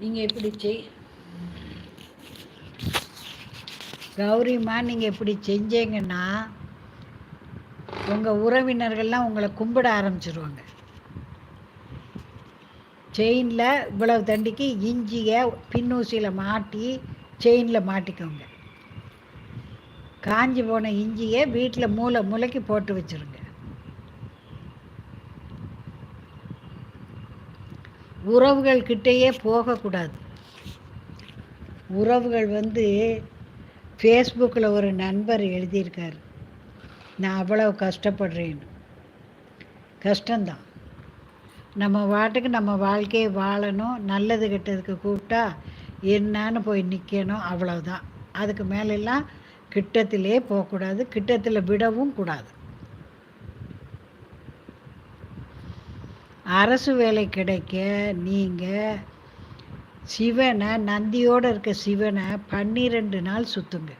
நீங்கள் எப்படி செய் கௌரிம்மா நீங்கள் இப்படி செஞ்சீங்கன்னா உங்கள் உறவினர்கள்லாம் உங்களை கும்பிட ஆரம்பிச்சிருவாங்க. செயினில் இவ்வளவு தண்டிக்கு இஞ்சியை பின்னூசியில் மாட்டி செயினில் மாட்டிக்கோங்க. காஞ்சி போன இஞ்சியை வீட்டில் மூளை மூளைக்கு போட்டு வச்சுருங்க. உறவுகள் கிட்டேயே போகக்கூடாது. உறவுகள் வந்து ஃபேஸ்புக்கில் ஒரு நண்பர் எழுதியிருக்கார். நான் அவ்வளவு கஷ்டப்படுறேன்னு கஷ்டந்தான் நம்ம வாட்டுக்கு நம்ம வாழ்க்கையை வாழணும் நல்லது கெட்டதுக்கு கூப்பிட்டா என்னன்னு போய் நிற்கணும் அவ்வளவுதான். அதுக்கு மேலெல்லாம் கிட்டத்திலே போகக்கூடாது கிட்டத்தில் விடவும் கூடாது. அரசு வேலை கிடைக்க நீங்கள் சிவனை நந்தியோடு இருக்க சிவனை பன்னிரெண்டு நாள் சுற்றுங்க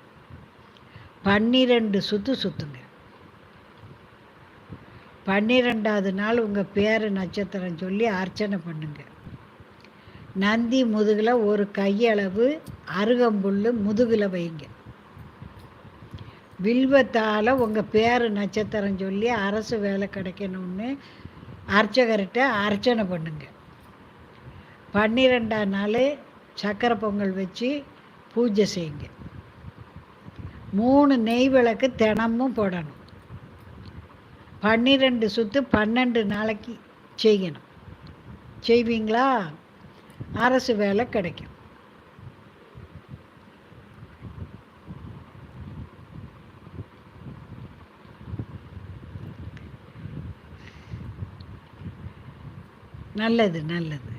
பன்னிரெண்டு சுற்று சுற்றுங்க பன்னிரெண்டாவது நாள் உங்கள் பேர் நட்சத்திரம் சொல்லி அர்ச்சனை பண்ணுங்க. நந்தி முதுகில் ஒரு கையளவு அருகம்புல் முதுகில் வைங்க. வில்வத்தால் உங்கள் பேர் நட்சத்திரம் சொல்லி அரசு வேலை கிடைக்கணும்னு அர்ச்சகர்கிட்ட அர்ச்சனை பண்ணுங்க. பன்னிரெண்டாம் நாள் சக்கரை பொங்கல் வச்சு பூஜை செய்யுங்க. மூணு நெய் விளக்கு தினமும் போடணும். பன்னிரெண்டு சுற்று பன்னெண்டு நாளைக்கு செய்யணும். செய்வீங்களா? அரசு வேலை கிடைக்கும். நல்லது நல்லது.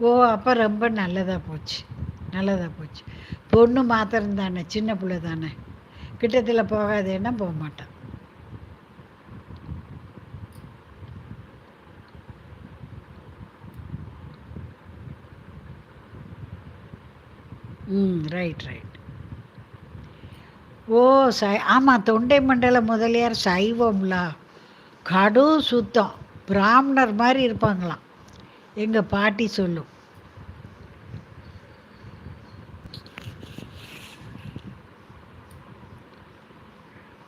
ஓ அப்போ ரொம்ப நல்லதாக போச்சு. நல்லதாக போச்சு. பொண்ணு மாத்திரம் தானே சின்ன பிள்ளை தானே கிட்டத்தில் போகாதேன்னா போக மாட்டான் ம் ரைட் ரைட் ஓ சை ஆமாம் தொண்டை மண்டல முதலியார் சைவம்லா. கடும் சுத்தம். பிராமணர் மாதிரி இருப்பாங்களாம். எங்கள் பாட்டி சொல்லும்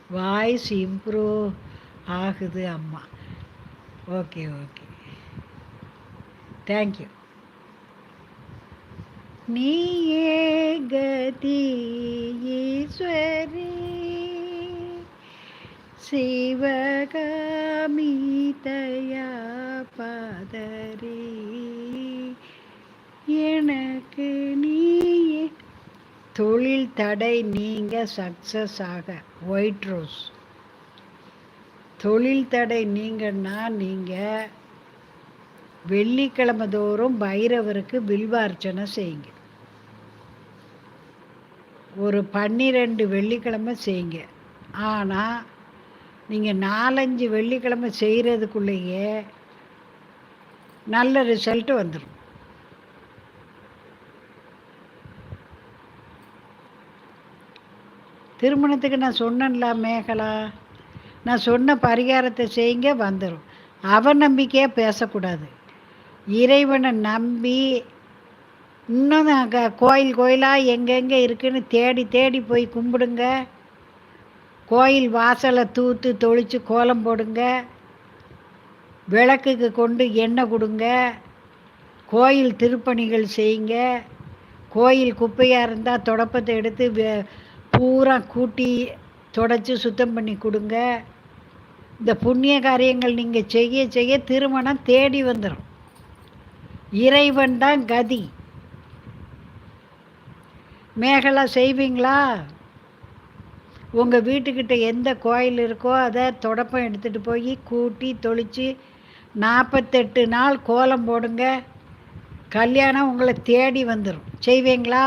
வாய்ஸ் இம்ப்ரூவ் ஆகுது அம்மா. Okay okay. தேங்க்யூ நீயே கதி ஈஸ்வரி. சிவகாமி தயா பாதரி எனக்கு நீயே. தொழில் தடை நீங்க சக்ஸஸ் ஆக ஒயிட் ரோஸ் தொழில் தடை நீங்கன்னா நீங்கள் வெள்ளிக்கிழமை தோறும் பைரவருக்கு பில்வார்ச்சனை செய்யுங்க. ஒரு பன்னிரெண்டு வெள்ளிக்கிழமை செய்யுங்க. ஆனால் நீங்கள் நாலஞ்சு வெள்ளிக்கிழமை செய்கிறதுக்குள்ளேயே நல்ல ரிசல்ட்டு வந்துடும் திருமணத்துக்கு நான் சொன்னேன்ல மேகலா நான் சொன்ன பரிகாரத்தை செய்யுங்க வந்துடும் அவநம்பிக்கையாக பேசக்கூடாது. இறைவனை நம்பி இன்னும் அங்கே கோயில் கோயிலாக எங்கெங்கே இருக்குன்னு தேடி தேடி போய் கும்பிடுங்க. கோயில் வாசலை தூத்து தொளித்து கோலம் போடுங்க. விளக்குக்கு கொண்டு எண்ணெய் கொடுங்க. கோயில் திருப்பணிகள் செய்யுங்க. கோயில் குப்பையாக இருந்தால் தொடப்பத்தை எடுத்து பூரா கூட்டி தொடச்சி சுத்தம் பண்ணி கொடுங்க. இந்த புண்ணிய காரியங்கள் நீங்கள் செய்ய செய்ய திருமணம் தேடி வந்துடும் இறைவன் தான் கதி. மேகலா செய்வீங்களா? உங்கள் வீட்டுக்கிட்ட எந்த கோயில் இருக்கோ அதை தொடப்பம் எடுத்துகிட்டு போய் கூட்டி தொளித்து நாற்பத்தெட்டு நாள் கோலம் போடுங்க. கல்யாணம் உங்களை தேடி வந்துடும் செய்வீங்களா?